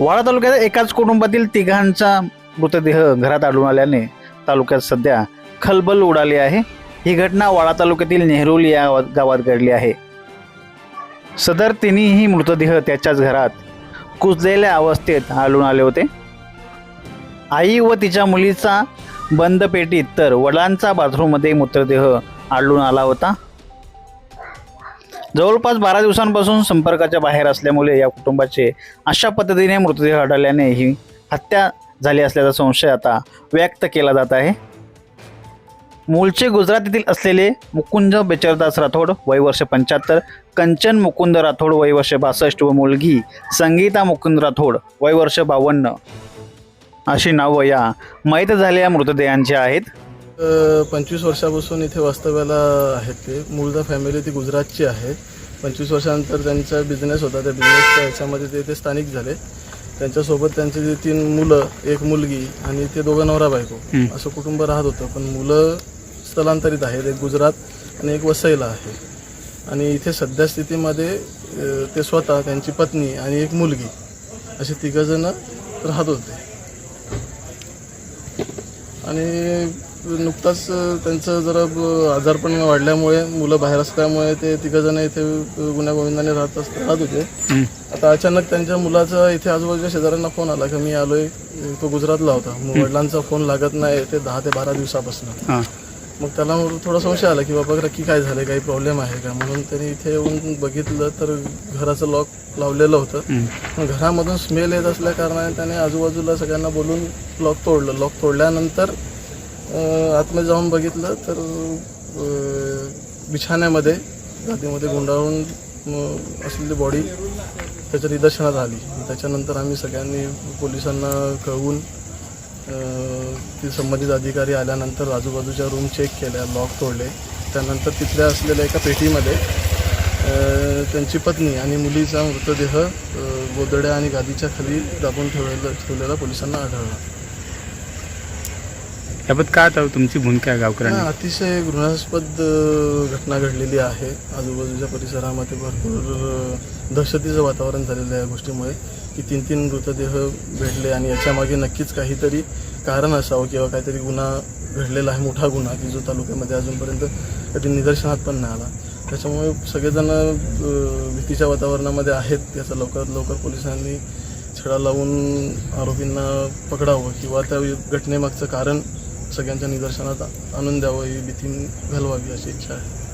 वाडा तालुक्यात एकाच कुटुंबातील तिघांचा मृतदेह घरात आढळून आल्याने तालुक्यात सध्या खलबल उडाली आहे. ही घटना वाडा तालुक्यातील नेहरूली या गावात- घडली आहे. सदर तिन्हीही मृतदेह त्याच्याच घरात कुजलेल्या अवस्थेत आढळून आले होते. आई व तिच्या मुलीचा बंद पेटीत तर वडिलांचा बाथरूममध्ये मृतदेह आढळून आला होता. जवळपास बारा दिवसांपासून संपर्काच्या बाहेर असल्यामुळे या कुटुंबाचे अशा पद्धतीने मृतदेह आढळल्याने ही हत्या झाली असल्याचा संशय आता व्यक्त केला जात आहे. मूळचे गुजरात येथील असलेले मुकुंद बेचरदास राठोड वय वर्ष पंच्याहत्तर कंचन मुकुंद राठोड वय वर्ष बासष्ट व मुलगी संगीता मुकुंद राठोड वय वर्ष बावन्न अशी नावं या मैत झालेल्या मृतदेहांची आहेत. पंचवीस वर्षापासून इथे वास्तव्याला आहेत ते. मूळचा फॅमिली ती गुजरातची आहे. पंचवीस वर्षानंतर त्यांचा बिझनेस होता. त्या बिझनेसच्या ह्याच्यामध्ये ते ते स्थानिक झाले. त्यांच्यासोबत त्यांचे जे तीन मुलं एक मुलगी आणि ते दोघं नवरा बायको असं कुटुंब राहत होतं. पण मुलं स्थलांतरित आहेत. एक गुजरात आणि एक वसईला आहे. आणि इथे सध्या स्थितीमध्ये ते स्वतः त्यांची पत्नी आणि एक मुलगी असे तिघंजणं राहत होते. आणि नुकताच त्यांचं जरा आजारपण वाढल्यामुळे मुलं बाहेर असल्यामुळे ते तिघंजण इथे गुन्ह्यागोविंदाने राहत असत राहत होते. आता अचानक त्यांच्या मुलाचा इथे आजूबाजूच्या शेजाऱ्यांना फोन आला की मी आलोय तो गुजरातला होता. मग वडिलांचा फोन लागत नाही ते दहा ते बारा दिवसापासून. मग त्याला थोडा संशय आला की बाबा नक्की काय झालं काही प्रॉब्लेम आहे का? म्हणून त्यांनी इथे येऊन बघितलं तर घराचं लॉक लावलेलं होतं. घरामधून स्मेल येत असल्या कारणाने त्याने आजूबाजूला सगळ्यांना बोलून लॉक तोडलं. लॉक तोडल्यानंतर आतमध्ये जाऊन बघितलं तर बिछाण्यामध्ये गादीमध्ये गुंडाळून असलेली बॉडी त्याच्या निदर्शनात आली. त्याच्यानंतर आम्ही सगळ्यांनी पोलिसांना कळवून ती संबंधित अधिकारी आल्यानंतर आजूबाजूच्या रूम चेक केल्या लॉक तोडले. त्यानंतर तिथल्या असलेल्या एका पेटीमध्ये त्यांची पत्नी आणि मुलीचा मृतदेह गोदड्या आणि गादीच्या खाली दाबून ठेवलेला ठेवलेला पोलिसांना आढळला. याबद्दल काय आता तुमची भूमिका आहे गावकऱ्यांनी? अतिशय घृणास्पद घटना घडलेली आहे. आजूबाजूच्या परिसरामध्ये भरपूर दहशतीचं वातावरण झालेलं आहे या गोष्टीमुळे की तीन तीन मृतदेह भेटले आणि याच्यामागे नक्कीच काहीतरी कारण असावं किंवा काहीतरी गुन्हा घडलेला आहे मोठा गुन्हा की जो तालुक्यामध्ये अजूनपर्यंत कधी निदर्शनात पण नाही आला. त्याच्यामुळे सगळेजण भीतीच्या वातावरणामध्ये आहेत याचा लवकरात लवकर पोलिसांनी छडा लावून आरोपींना पकडावं किंवा त्या घटनेमागचं कारण सगळ्यांच्या निदर्शनात आणून द्यावं ही भीती घालवावी अशी इच्छा आहे.